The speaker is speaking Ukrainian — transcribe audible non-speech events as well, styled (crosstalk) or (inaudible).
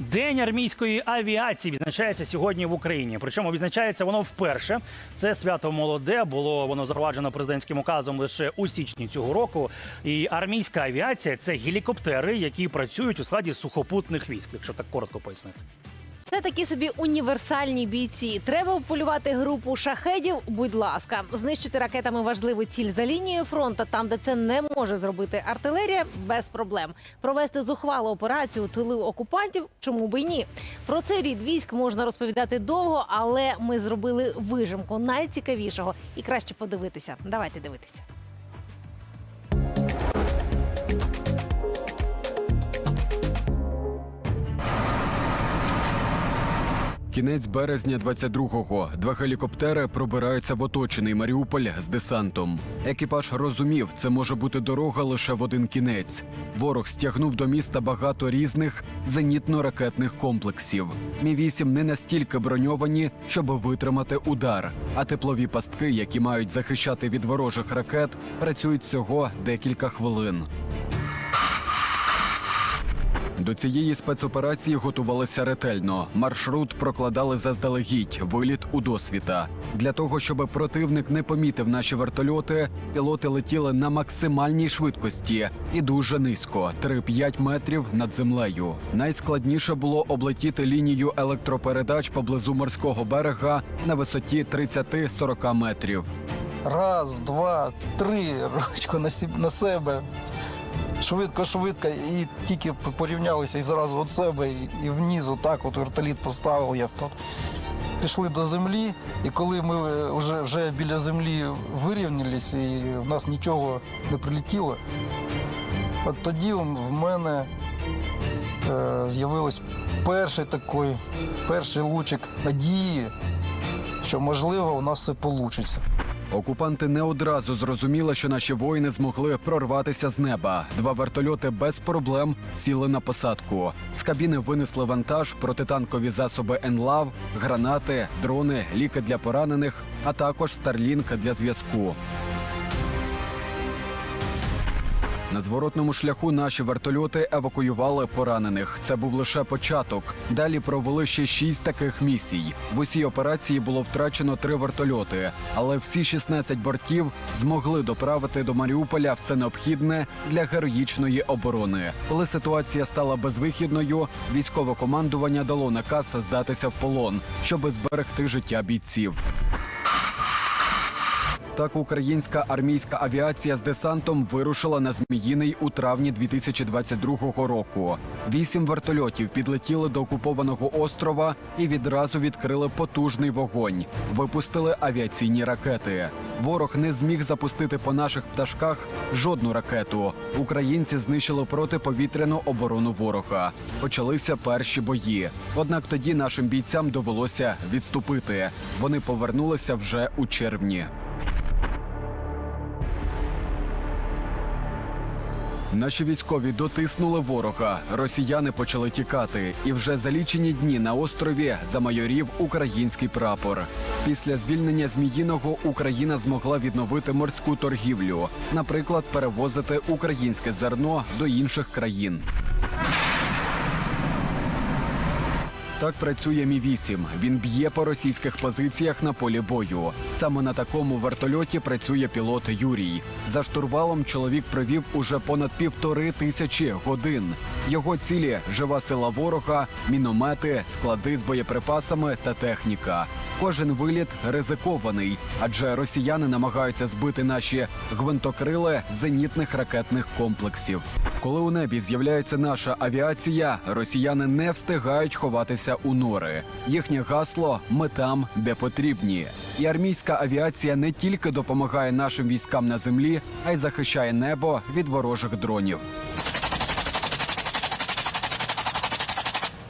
День армійської авіації відзначається сьогодні в Україні. Причому відзначається воно вперше. Це свято молоде. Було воно запроваджено президентським указом лише у січні цього року. І армійська авіація це гелікоптери, які працюють у складі сухопутних військ, якщо так коротко пояснити. Це такі собі універсальні бійці. Треба вполювати групу шахедів. Будь ласка, знищити ракетами важливу ціль за лінією фронту, там де це не може зробити артилерія, без проблем. Провести зухвалу операцію у тили окупантів. Чому би й ні? Про цей рід військ можна розповідати довго, але ми зробили вижимку найцікавішого і краще подивитися. Давайте дивитися. Кінець березня 22-го. Два гелікоптери пробираються в оточений Маріуполь з десантом. Екіпаж розумів, це може бути дорога лише в один кінець. Ворог стягнув до міста багато різних зенітно-ракетних комплексів. Мі 8 не настільки броньовані, щоб витримати удар. А теплові пастки, які мають захищати від ворожих ракет, працюють всього декілька хвилин. До цієї спецоперації готувалися ретельно. Маршрут прокладали заздалегідь, виліт у досвіта. Для того, щоб противник не помітив наші вертольоти, пілоти летіли на максимальній швидкості і дуже низько 3-5 метрів над землею. Найскладніше було облетіти лінію електропередач поблизу морського берега на висоті 30-40 метрів. Раз, два, три, (laughs) ручку на, себе. Швидко, швидко, і тільки порівнялися і зразу від себе, і, вниз, отак от вертоліт поставив. Я тут. Пішли до землі, і коли ми е, вже, вже біля землі вирівнялись, і в нас нічого не прилетіло, от тоді в мене е, з'явився перший такий, перший лучик надії, що можливо у нас все вийде. Окупанти не одразу зрозуміли, що наші воїни змогли прорватися з неба. Два вертольоти без проблем сіли на посадку. З кабіни винесли вантаж, протитанкові засоби ЕНЛАВ, гранати, дрони, ліки для поранених, а також старлінка для зв'язку. На зворотному шляху наші вертольоти евакуювали поранених. Це був лише початок. Далі провели ще шість таких місій. В усій операції було втрачено три вертольоти, але всі 16 бортів змогли доправити до Маріуполя все необхідне для героїчної оборони. Коли ситуація стала безвихідною, військове командування дало наказ здатися в полон, щоби зберегти життя бійців. Так українська армійська авіація з десантом вирушила на Зміїний у травні 2022 року. Вісім вертольотів підлетіли до окупованого острова і відразу відкрили потужний вогонь. Випустили авіаційні ракети. Ворог не зміг запустити по наших пташках жодну ракету. Українці знищили протиповітряну оборону ворога. Почалися перші бої. Однак тоді нашим бійцям довелося відступити. Вони повернулися вже у червні. Наші військові дотиснули ворога. Росіяни почали тікати, і вже за лічені дні на острові замайорів український прапор. Після звільнення Зміїного Україна змогла відновити морську торгівлю, наприклад, перевозити українське зерно до інших країн. Так працює Мі 8 Він б'є по російських позиціях на полі бою. Саме на такому вертольоті працює пілот Юрій. За штурвалом чоловік провів уже понад півтори тисячі годин. Його цілі жива сила ворога, міномети, склади з боєприпасами та техніка. Кожен виліт ризикований, адже росіяни намагаються збити наші гвинтокрили зенітних ракетних комплексів. Коли у небі з'являється наша авіація, росіяни не встигають ховатися у нори. Їхнє гасло ми там, де потрібні. І армійська авіація не тільки допомагає нашим військам на землі, а й захищає небо від ворожих дронів.